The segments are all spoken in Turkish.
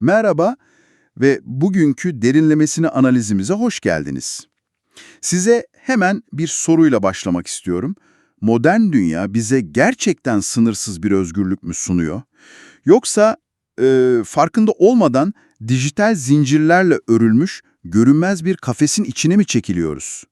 Merhaba ve bugünkü derinlemesine analizimize hoş geldiniz. Size hemen bir soruyla başlamak istiyorum. Modern dünya bize gerçekten sınırsız bir özgürlük mü sunuyor? Yoksa e, farkında olmadan dijital zincirlerle örülmüş görünmez bir kafesin içine mi çekiliyoruz?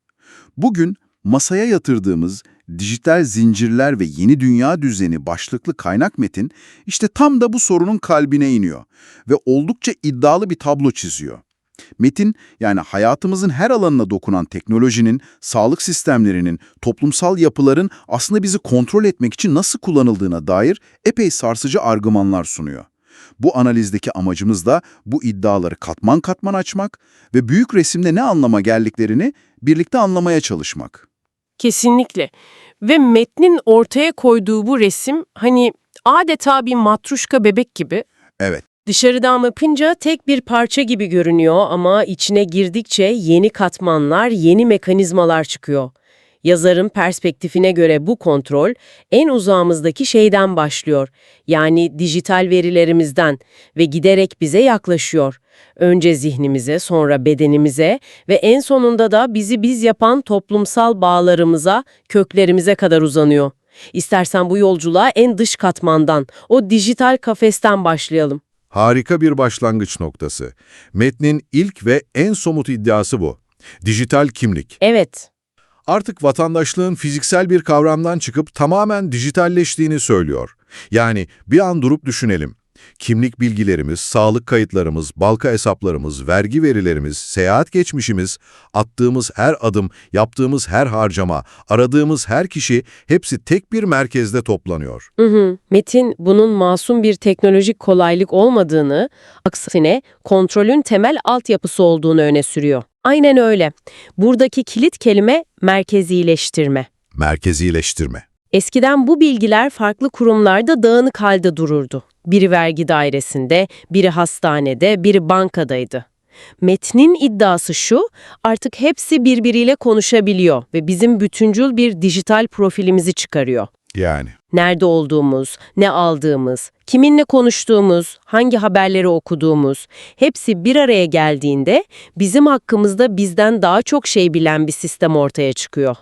Bugün masaya yatırdığımız dijital zincirler ve yeni dünya düzeni başlıklı kaynak metin işte tam da bu sorunun kalbine iniyor ve oldukça iddialı bir tablo çiziyor. Metin, yani hayatımızın her alanına dokunan teknolojinin, sağlık sistemlerinin, toplumsal yapıların aslında bizi kontrol etmek için nasıl kullanıldığına dair epey sarsıcı argümanlar sunuyor. Bu analizdeki amacımız da bu iddiaları katman katman açmak ve büyük resimde ne anlama geldiklerini birlikte anlamaya çalışmak. Kesinlikle. Ve metnin ortaya koyduğu bu resim hani adeta bir matruşka bebek gibi. Evet, Dışarıdan bakınca tek bir parça gibi görünüyor ama içine girdikçe yeni katmanlar, yeni mekanizmalar çıkıyor. Yazarın perspektifine göre bu kontrol en uzağımızdaki şeyden başlıyor. Yani dijital verilerimizden ve giderek bize yaklaşıyor. Önce zihnimize, sonra bedenimize ve en sonunda da bizi biz yapan toplumsal bağlarımıza, köklerimize kadar uzanıyor. İstersen bu yolculuğa en dış katmandan, o dijital kafesten başlayalım. Harika bir başlangıç noktası. Metnin ilk ve en somut iddiası bu. Dijital kimlik. Evet, Artık vatandaşlığın fiziksel bir kavramdan çıkıp tamamen dijitalleştiğini söylüyor. Yani bir an durup düşünelim. Kimlik bilgilerimiz, sağlık kayıtlarımız, banka hesaplarımız, vergi verilerimiz, seyahat geçmişimiz, attığımız her adım, yaptığımız her harcama, aradığımız her kişi hepsi tek bir merkezde toplanıyor. Hı hı. Metin bunun masum bir teknolojik kolaylık olmadığını, aksine kontrolün temel altyapısı olduğunu öne sürüyor. Aynen öyle. Buradaki kilit kelime merkezileştirme. Merkezileştirme. Eskiden bu bilgiler farklı kurumlarda dağınık halde dururdu. Biri vergi dairesinde, biri hastanede, biri bankadaydı. Metnin iddiası şu, artık hepsi birbiriyle konuşabiliyor ve bizim bütüncül bir dijital profilimizi çıkarıyor. Yani. Nerede olduğumuz, ne aldığımız, kiminle konuştuğumuz, hangi haberleri okuduğumuz, hepsi bir araya geldiğinde bizim hakkımızda bizden daha çok şey bilen bir sistem ortaya çıkıyor.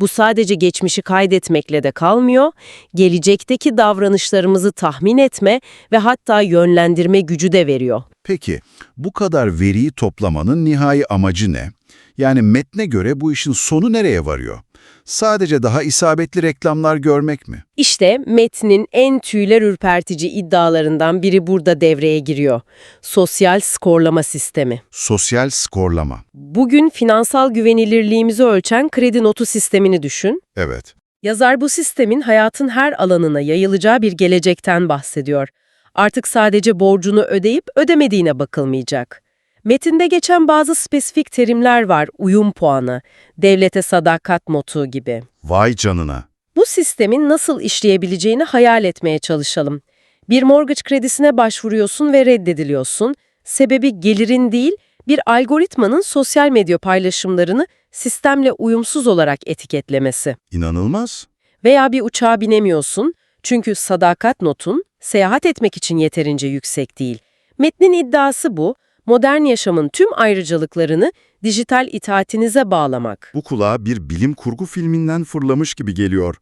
Bu sadece geçmişi kaydetmekle de kalmıyor, gelecekteki davranışlarımızı tahmin etme ve hatta yönlendirme gücü de veriyor. Peki bu kadar veriyi toplamanın nihai amacı ne? Yani metne göre bu işin sonu nereye varıyor? Sadece daha isabetli reklamlar görmek mi? İşte metnin en tüyler ürpertici iddialarından biri burada devreye giriyor. Sosyal skorlama sistemi. Sosyal skorlama. Bugün finansal güvenilirliğimizi ölçen kredi notu sistemini düşün. Evet. Yazar bu sistemin hayatın her alanına yayılacağı bir gelecekten bahsediyor. Artık sadece borcunu ödeyip ödemediğine bakılmayacak. Metinde geçen bazı spesifik terimler var, uyum puanı, devlete sadakat notu gibi. Vay canına. Bu sistemin nasıl işleyebileceğini hayal etmeye çalışalım. Bir mortgage kredisine başvuruyorsun ve reddediliyorsun. Sebebi gelirin değil, bir algoritmanın sosyal medya paylaşımlarını sistemle uyumsuz olarak etiketlemesi. İnanılmaz. Veya bir uçağa binemiyorsun çünkü sadakat notun seyahat etmek için yeterince yüksek değil. Metnin iddiası bu, modern yaşamın tüm ayrıcalıklarını dijital itaatinize bağlamak. Bu kulağa bir bilim kurgu filminden fırlamış gibi geliyor.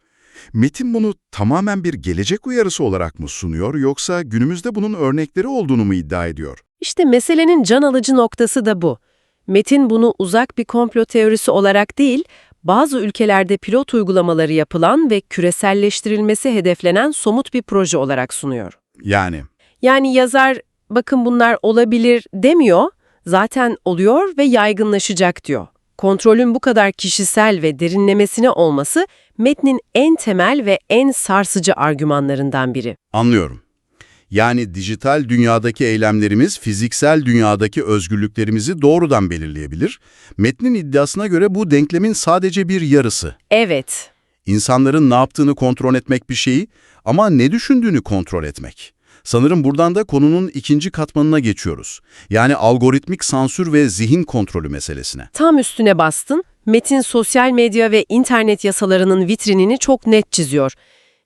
Metin bunu tamamen bir gelecek uyarısı olarak mı sunuyor yoksa günümüzde bunun örnekleri olduğunu mu iddia ediyor? İşte meselenin can alıcı noktası da bu. Metin bunu uzak bir komplo teorisi olarak değil, bazı ülkelerde pilot uygulamaları yapılan ve küreselleştirilmesi hedeflenen somut bir proje olarak sunuyor. Yani Yani yazar, bakın bunlar olabilir demiyor, zaten oluyor ve yaygınlaşacak diyor. Kontrolün bu kadar kişisel ve derinlemesine olması metnin en temel ve en sarsıcı argümanlarından biri. anlıyorum. Yani dijital dünyadaki eylemlerimiz fiziksel dünyadaki özgürlüklerimizi doğrudan belirleyebilir. Metnin iddiasına göre bu denklemin sadece bir yarısı. Evet, İnsanların ne yaptığını kontrol etmek bir şeyi ama ne düşündüğünü kontrol etmek. Sanırım buradan da konunun ikinci katmanına geçiyoruz. Yani algoritmik sansür ve zihin kontrolü meselesine. Tam üstüne bastın, metin sosyal medya ve internet yasalarının vitrinini çok net çiziyor.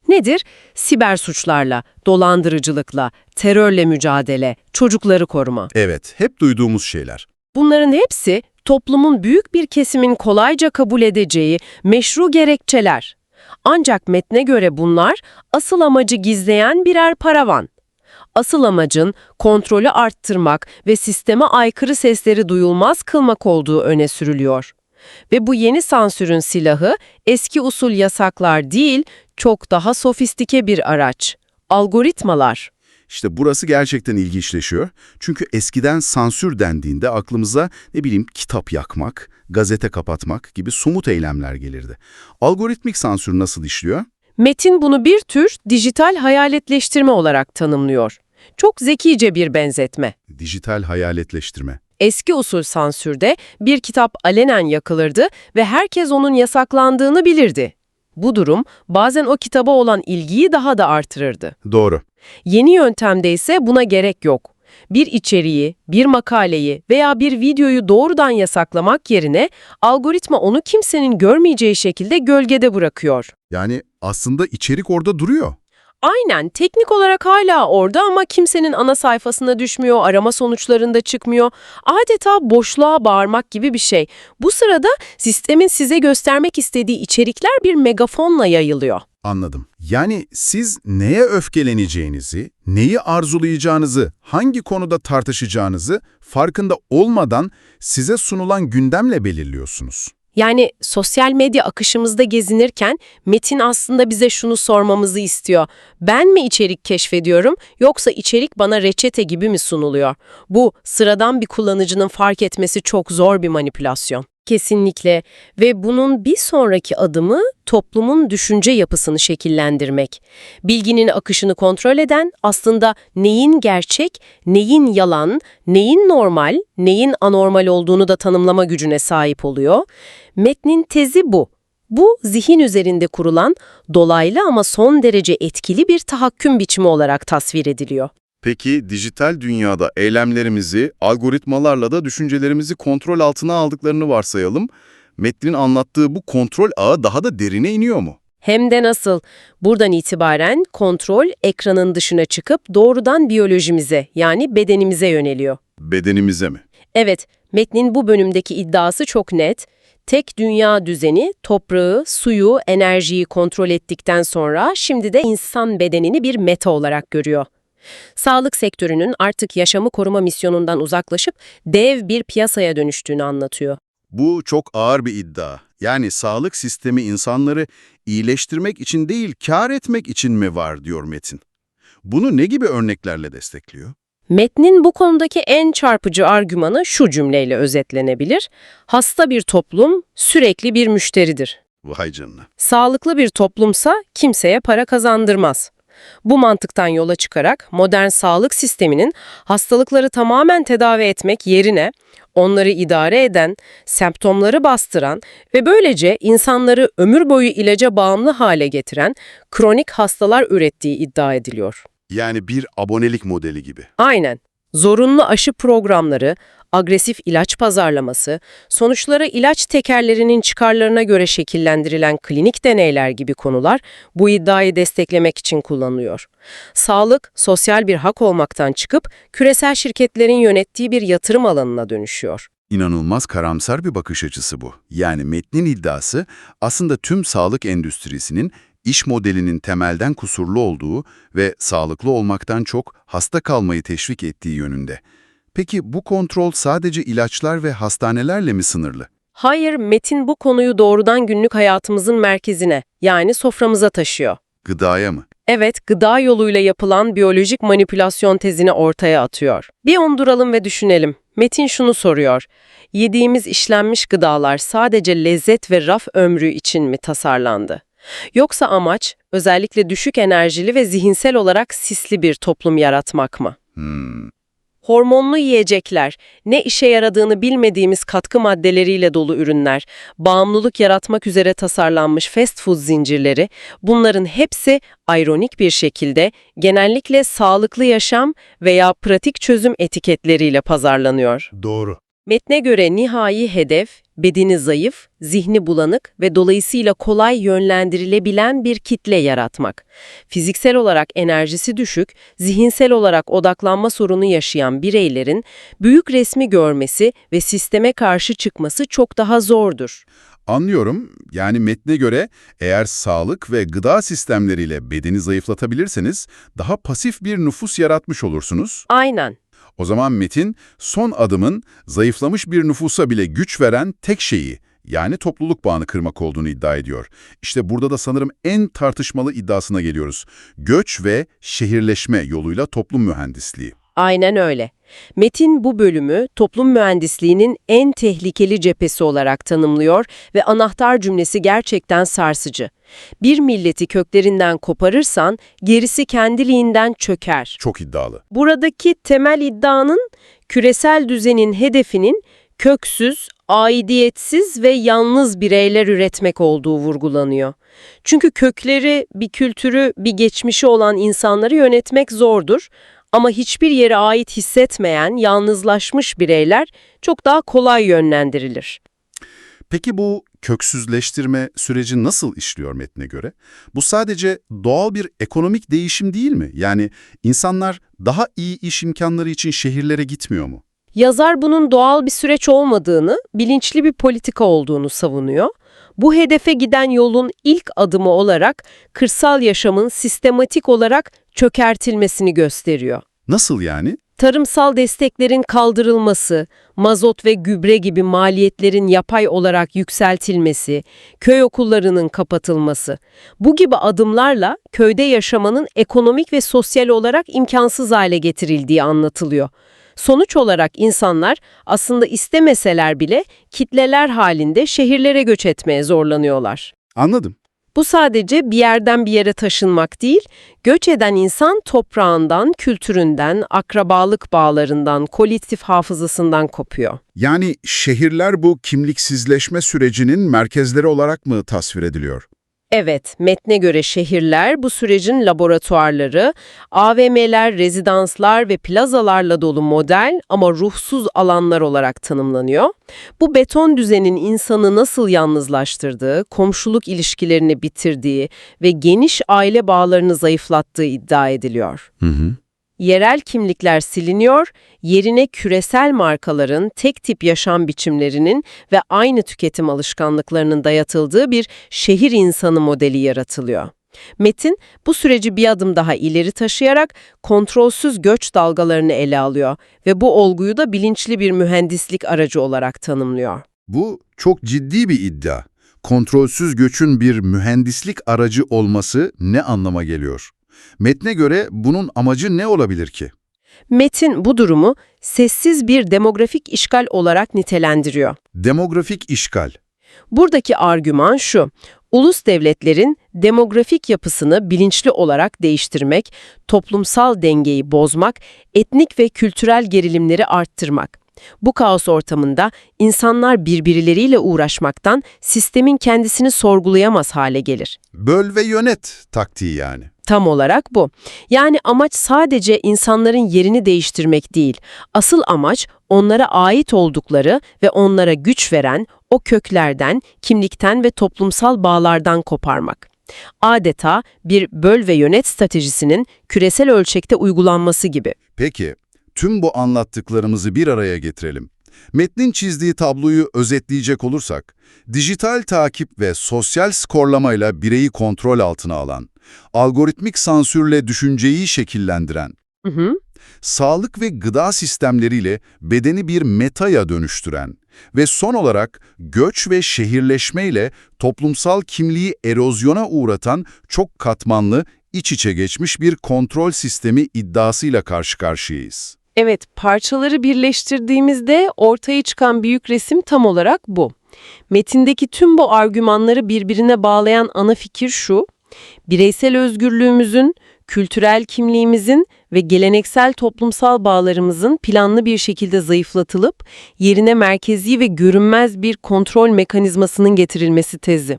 Nedir? Siber suçlarla, dolandırıcılıkla, terörle mücadele, çocukları koruma. Evet, hep duyduğumuz şeyler. Bunların hepsi toplumun büyük bir kesimin kolayca kabul edeceği meşru gerekçeler. Ancak metne göre bunlar asıl amacı gizleyen birer paravan. Asıl amacın kontrolü arttırmak ve sisteme aykırı sesleri duyulmaz kılmak olduğu öne sürülüyor. Ve bu yeni sansürün silahı eski usul yasaklar değil, çok daha sofistike bir araç. Algoritmalar. İşte burası gerçekten ilginçleşiyor. Çünkü eskiden sansür dendiğinde aklımıza ne bileyim kitap yakmak, gazete kapatmak gibi somut eylemler gelirdi. Algoritmik sansür nasıl işliyor? Metin bunu bir tür dijital hayaletleştirme olarak tanımlıyor. Çok zekice bir benzetme. Dijital hayaletleştirme. Eski usul sansürde bir kitap alenen yakılırdı ve herkes onun yasaklandığını bilirdi. Bu durum bazen o kitaba olan ilgiyi daha da artırırdı. Doğru. Yeni yöntemde ise buna gerek yok. Bir içeriği, bir makaleyi veya bir videoyu doğrudan yasaklamak yerine algoritma onu kimsenin görmeyeceği şekilde gölgede bırakıyor. Yani aslında içerik orada duruyor. Aynen, teknik olarak hala orada ama kimsenin ana sayfasına düşmüyor, arama sonuçlarında çıkmıyor. Adeta boşluğa bağırmak gibi bir şey. Bu sırada sistemin size göstermek istediği içerikler bir megafonla yayılıyor. Anladım. Yani siz neye öfkeleneceğinizi, neyi arzulayacağınızı, hangi konuda tartışacağınızı farkında olmadan size sunulan gündemle belirliyorsunuz. Yani sosyal medya akışımızda gezinirken Metin aslında bize şunu sormamızı istiyor. Ben mi içerik keşfediyorum yoksa içerik bana reçete gibi mi sunuluyor? Bu sıradan bir kullanıcının fark etmesi çok zor bir manipülasyon. Kesinlikle ve bunun bir sonraki adımı toplumun düşünce yapısını şekillendirmek. Bilginin akışını kontrol eden aslında neyin gerçek, neyin yalan, neyin normal, neyin anormal olduğunu da tanımlama gücüne sahip oluyor. Metnin tezi bu. Bu zihin üzerinde kurulan dolaylı ama son derece etkili bir tahakküm biçimi olarak tasvir ediliyor. Peki dijital dünyada eylemlerimizi, algoritmalarla da düşüncelerimizi kontrol altına aldıklarını varsayalım. Metnin anlattığı bu kontrol ağı daha da derine iniyor mu? Hem de nasıl? Buradan itibaren kontrol ekranın dışına çıkıp doğrudan biyolojimize yani bedenimize yöneliyor. Bedenimize mi? Evet, metnin bu bölümdeki iddiası çok net. Tek dünya düzeni toprağı, suyu, enerjiyi kontrol ettikten sonra şimdi de insan bedenini bir meta olarak görüyor. Sağlık sektörünün artık yaşamı koruma misyonundan uzaklaşıp dev bir piyasaya dönüştüğünü anlatıyor. Bu çok ağır bir iddia. Yani sağlık sistemi insanları iyileştirmek için değil, kar etmek için mi var diyor Metin. Bunu ne gibi örneklerle destekliyor? Metnin bu konudaki en çarpıcı argümanı şu cümleyle özetlenebilir. Hasta bir toplum sürekli bir müşteridir. Vay canına. Sağlıklı bir toplumsa kimseye para kazandırmaz. Bu mantıktan yola çıkarak modern sağlık sisteminin hastalıkları tamamen tedavi etmek yerine onları idare eden, semptomları bastıran ve böylece insanları ömür boyu ilaca bağımlı hale getiren kronik hastalar ürettiği iddia ediliyor. Yani bir abonelik modeli gibi. Aynen. Zorunlu aşı programları, agresif ilaç pazarlaması, sonuçlara ilaç tekerlerinin çıkarlarına göre şekillendirilen klinik deneyler gibi konular bu iddiayı desteklemek için kullanılıyor. Sağlık, sosyal bir hak olmaktan çıkıp küresel şirketlerin yönettiği bir yatırım alanına dönüşüyor. İnanılmaz karamsar bir bakış açısı bu. Yani metnin iddiası aslında tüm sağlık endüstrisinin iş modelinin temelden kusurlu olduğu ve sağlıklı olmaktan çok hasta kalmayı teşvik ettiği yönünde. Peki bu kontrol sadece ilaçlar ve hastanelerle mi sınırlı? Hayır, Metin bu konuyu doğrudan günlük hayatımızın merkezine, yani soframıza taşıyor. Gıdaya mı? Evet, gıda yoluyla yapılan biyolojik manipülasyon tezini ortaya atıyor. Bir onduralım ve düşünelim. Metin şunu soruyor. Yediğimiz işlenmiş gıdalar sadece lezzet ve raf ömrü için mi tasarlandı? Yoksa amaç özellikle düşük enerjili ve zihinsel olarak sisli bir toplum yaratmak mı? Hmm. Hormonlu yiyecekler, ne işe yaradığını bilmediğimiz katkı maddeleriyle dolu ürünler, bağımlılık yaratmak üzere tasarlanmış fast food zincirleri, bunların hepsi ironik bir şekilde genellikle sağlıklı yaşam veya pratik çözüm etiketleriyle pazarlanıyor. Doğru. Metne göre nihai hedef, bedeni zayıf, zihni bulanık ve dolayısıyla kolay yönlendirilebilen bir kitle yaratmak. Fiziksel olarak enerjisi düşük, zihinsel olarak odaklanma sorunu yaşayan bireylerin büyük resmi görmesi ve sisteme karşı çıkması çok daha zordur. Anlıyorum. Yani metne göre eğer sağlık ve gıda sistemleriyle bedeni zayıflatabilirseniz daha pasif bir nüfus yaratmış olursunuz. Aynen. O zaman metin son adımın zayıflamış bir nüfusa bile güç veren tek şeyi yani topluluk bağını kırmak olduğunu iddia ediyor. İşte burada da sanırım en tartışmalı iddiasına geliyoruz. Göç ve şehirleşme yoluyla toplum mühendisliği. Aynen öyle. Metin bu bölümü toplum mühendisliğinin en tehlikeli cephesi olarak tanımlıyor ve anahtar cümlesi gerçekten sarsıcı. Bir milleti köklerinden koparırsan gerisi kendiliğinden çöker. Çok iddialı. Buradaki temel iddianın küresel düzenin hedefinin köksüz, aidiyetsiz ve yalnız bireyler üretmek olduğu vurgulanıyor. Çünkü kökleri, bir kültürü, bir geçmişi olan insanları yönetmek zordur ama hiçbir yere ait hissetmeyen, yalnızlaşmış bireyler çok daha kolay yönlendirilir. Peki bu köksüzleştirme süreci nasıl işliyor metne göre? Bu sadece doğal bir ekonomik değişim değil mi? Yani insanlar daha iyi iş imkanları için şehirlere gitmiyor mu? Yazar bunun doğal bir süreç olmadığını, bilinçli bir politika olduğunu savunuyor. Bu hedefe giden yolun ilk adımı olarak kırsal yaşamın sistematik olarak çökertilmesini gösteriyor. Nasıl yani? Tarımsal desteklerin kaldırılması, mazot ve gübre gibi maliyetlerin yapay olarak yükseltilmesi, köy okullarının kapatılması. Bu gibi adımlarla köyde yaşamanın ekonomik ve sosyal olarak imkansız hale getirildiği anlatılıyor. Sonuç olarak insanlar aslında istemeseler bile kitleler halinde şehirlere göç etmeye zorlanıyorlar. Anladım. Bu sadece bir yerden bir yere taşınmak değil, göç eden insan toprağından, kültüründen, akrabalık bağlarından, kolektif hafızasından kopuyor. Yani şehirler bu kimliksizleşme sürecinin merkezleri olarak mı tasvir ediliyor? Evet, metne göre şehirler bu sürecin laboratuvarları, AVM'ler, rezidanslar ve plazalarla dolu model ama ruhsuz alanlar olarak tanımlanıyor. Bu beton düzenin insanı nasıl yalnızlaştırdığı, komşuluk ilişkilerini bitirdiği ve geniş aile bağlarını zayıflattığı iddia ediliyor. Hı hı. Yerel kimlikler siliniyor, yerine küresel markaların tek tip yaşam biçimlerinin ve aynı tüketim alışkanlıklarının dayatıldığı bir şehir insanı modeli yaratılıyor. Metin bu süreci bir adım daha ileri taşıyarak kontrolsüz göç dalgalarını ele alıyor ve bu olguyu da bilinçli bir mühendislik aracı olarak tanımlıyor. Bu çok ciddi bir iddia. Kontrolsüz göçün bir mühendislik aracı olması ne anlama geliyor? Metne göre bunun amacı ne olabilir ki? Metin bu durumu sessiz bir demografik işgal olarak nitelendiriyor. Demografik işgal. Buradaki argüman şu, ulus devletlerin demografik yapısını bilinçli olarak değiştirmek, toplumsal dengeyi bozmak, etnik ve kültürel gerilimleri arttırmak. Bu kaos ortamında insanlar birbirleriyle uğraşmaktan sistemin kendisini sorgulayamaz hale gelir. Böl ve yönet taktiği yani. Tam olarak bu. Yani amaç sadece insanların yerini değiştirmek değil. Asıl amaç onlara ait oldukları ve onlara güç veren o köklerden, kimlikten ve toplumsal bağlardan koparmak. Adeta bir böl ve yönet stratejisinin küresel ölçekte uygulanması gibi. Peki, tüm bu anlattıklarımızı bir araya getirelim. Metnin çizdiği tabloyu özetleyecek olursak, dijital takip ve sosyal skorlamayla bireyi kontrol altına alan, algoritmik sansürle düşünceyi şekillendiren, Hı hı. sağlık ve gıda sistemleriyle bedeni bir metaya dönüştüren ve son olarak göç ve şehirleşmeyle toplumsal kimliği erozyona uğratan çok katmanlı, iç içe geçmiş bir kontrol sistemi iddiasıyla karşı karşıyayız. Evet, parçaları birleştirdiğimizde ortaya çıkan büyük resim tam olarak bu. Metindeki tüm bu argümanları birbirine bağlayan ana fikir şu, bireysel özgürlüğümüzün, kültürel kimliğimizin ve geleneksel toplumsal bağlarımızın planlı bir şekilde zayıflatılıp yerine merkezi ve görünmez bir kontrol mekanizmasının getirilmesi tezi.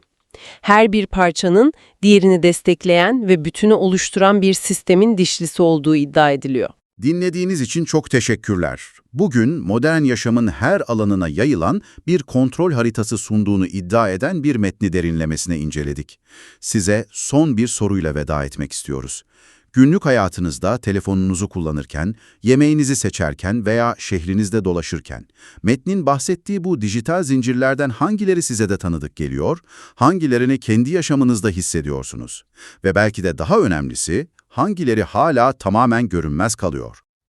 Her bir parçanın diğerini destekleyen ve bütünü oluşturan bir sistemin dişlisi olduğu iddia ediliyor. Dinlediğiniz için çok teşekkürler. Bugün modern yaşamın her alanına yayılan bir kontrol haritası sunduğunu iddia eden bir metni derinlemesine inceledik. Size son bir soruyla veda etmek istiyoruz. Günlük hayatınızda telefonunuzu kullanırken, yemeğinizi seçerken veya şehrinizde dolaşırken, metnin bahsettiği bu dijital zincirlerden hangileri size de tanıdık geliyor, hangilerini kendi yaşamınızda hissediyorsunuz? Ve belki de daha önemlisi, hangileri hala tamamen görünmez kalıyor?